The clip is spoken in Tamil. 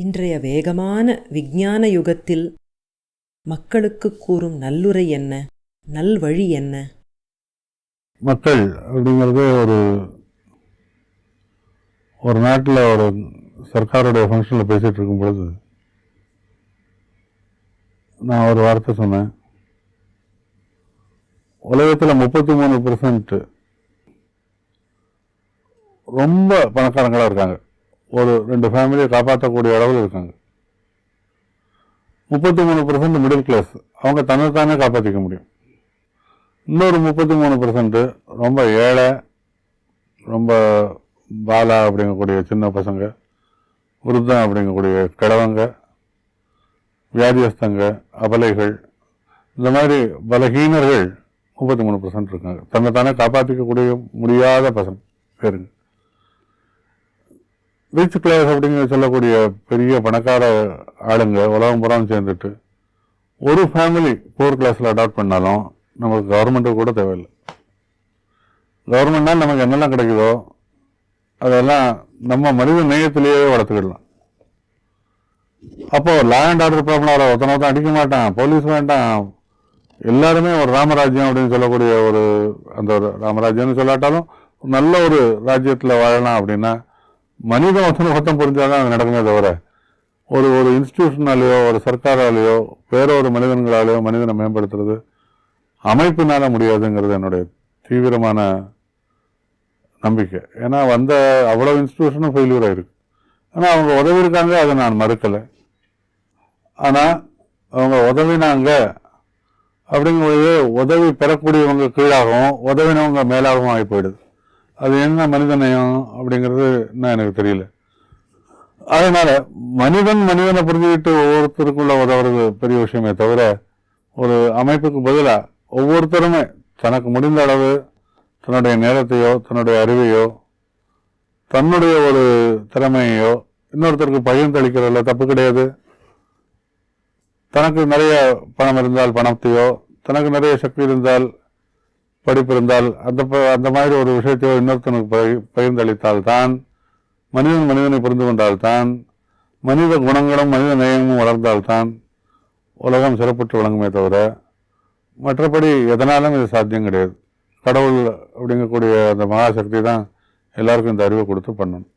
இன்றைய வேகமான விஞ்ஞான யுகத்தில் மக்களுக்கு கூறும் நல்லுரை என்ன? நல்வழி என்ன? மக்கள் அப்படிங்கிறது ஒரு ஒரு நாட்டில் ஒரு சர்க்காருடைய ஃபங்க்ஷனில் பேசிகிட்டு இருக்கும் பொழுது நான் ஒரு வார்த்தை சொன்னேன். உலகத்தில் முப்பத்தி மூணு பெர்சன்ட் ரொம்ப பணக்காரங்களாக இருக்காங்க. ஒரு ரெண்டு ஃபேமிலியை காப்பாற்றக்கூடிய அளவில் இருக்காங்க. முப்பத்தி மூணு பர்சன்ட் மிடில் கிளாஸ் அவங்க தன்னைத்தானே காப்பாற்றிக்க முடியும். இன்னொரு முப்பத்தி மூணு பர்சன்ட்டு ரொம்ப ஏழை ரொம்ப பாலா அப்படிங்கக்கூடிய சின்ன பசங்க விருத்தம் அப்படிங்கக்கூடிய கிழவங்க வியாதியஸ்தங்க அபலைகள் இந்த மாதிரி பலகீனர்கள் முப்பத்தி மூணு பர்சன்ட் இருக்காங்க. தன்னைத்தானே காப்பாற்றிக்கக்கூடிய முடியாத பசங்க பேருங்க. ரிச் கிளாஸ் அப்படிங்கிற சொல்லக்கூடிய பெரிய பணக்கார ஆளுங்க உலகம் புறம் சேர்ந்துட்டு ஒரு ஃபேமிலி போர் கிளாஸில் அடாப்ட் பண்ணாலும் நமக்கு கவர்மெண்ட்டு கூட தேவையில்லை. கவர்மெண்ட்னால் நமக்கு என்னெல்லாம் கிடைக்குதோ அதெல்லாம் நம்ம மனித நேயத்திலேயே வளர்த்துக்கிடலாம். அப்போ லேண்ட் அண்ட் ஆர்டர் ப்ராப்ளம் வர ஒருத்தனை ஒருத்தன் அடிக்க மாட்டான் போலீஸ் வேண்டாம். எல்லாருமே ஒரு ராமராஜ்யம் அப்படின்னு சொல்லக்கூடிய ஒரு அந்த ஒரு ராமராஜ்யம்னு சொல்லாட்டாலும் நல்ல ஒரு ராஜ்யத்தில் வாழலாம் அப்படின்னா மனித வசன சட்டம் புரிஞ்சாதான் அது நடக்குமே தவிர ஒரு ஒரு இன்ஸ்டிடியூஷனாலேயோ ஒரு சர்க்காராலேயோ வேற ஒரு மனிதன்களாலேயோ மனிதனை மேம்படுத்துறது அமைப்பினால முடியாதுங்கிறது என்னுடைய தீவிரமான நம்பிக்கை. ஏன்னா வந்த அவ்வளோ இன்ஸ்டிடியூஷனும் ஃபெயில்யூர் ஆயிருக்கு. ஆனால் அவங்க உதவி இருக்காங்க அதை நான் மறுக்கலை. ஆனால் அவங்க உதவினாங்க அப்படிங்கும்போது உதவி பெறக்கூடியவங்க கீழாகவும் உதவினவங்க மேலாகவும் ஆகி போயிடுது. அது என்ன மனிதநேயம் அப்படிங்கிறது நான் எனக்கு தெரியல. அதனால மனிதன் மனிதனை புரிஞ்சுக்கிட்டு ஒவ்வொருத்தருக்குள்ள உதவுறது பெரிய விஷயமே தவிர ஒரு அமைப்புக்கு பதிலாக ஒவ்வொருத்தருமே தனக்கு முடிந்த அளவு தன்னுடைய நேரத்தையோ தன்னுடைய அறிவையோ தன்னுடைய ஒரு திறமையோ இன்னொருத்தருக்கு பகிர்ந்தளிக்கிறதுல தப்பு கிடையாது. தனக்கு நிறைய பணம் இருந்தால் பணத்தையோ தனக்கு நிறைய சக்தி இருந்தால் படிப்பிருந்தால் அந்த ப- அந்த மாதிரி ஒரு விஷயத்தையோ இன்னொருத்தனுக்கு பகி- பகிர்ந்தளித்தால் தான் மனிதன் மனிதனை புரிந்து கொண்டால் தான் மனித குணங்களும் மனித நேயமும் வளர்ந்தால் தான் உலகம் சிறப்புற்று வழங்குமே தவிர மற்றபடி எதனாலும் இது சாத்தியம் கிடையாது. கடவுள் அப்படிங்கக்கூடிய அந்த மகாசக்தி தான் எல்லாருக்கும் இந்த அறிவை கொடுத்து பண்ணணும்.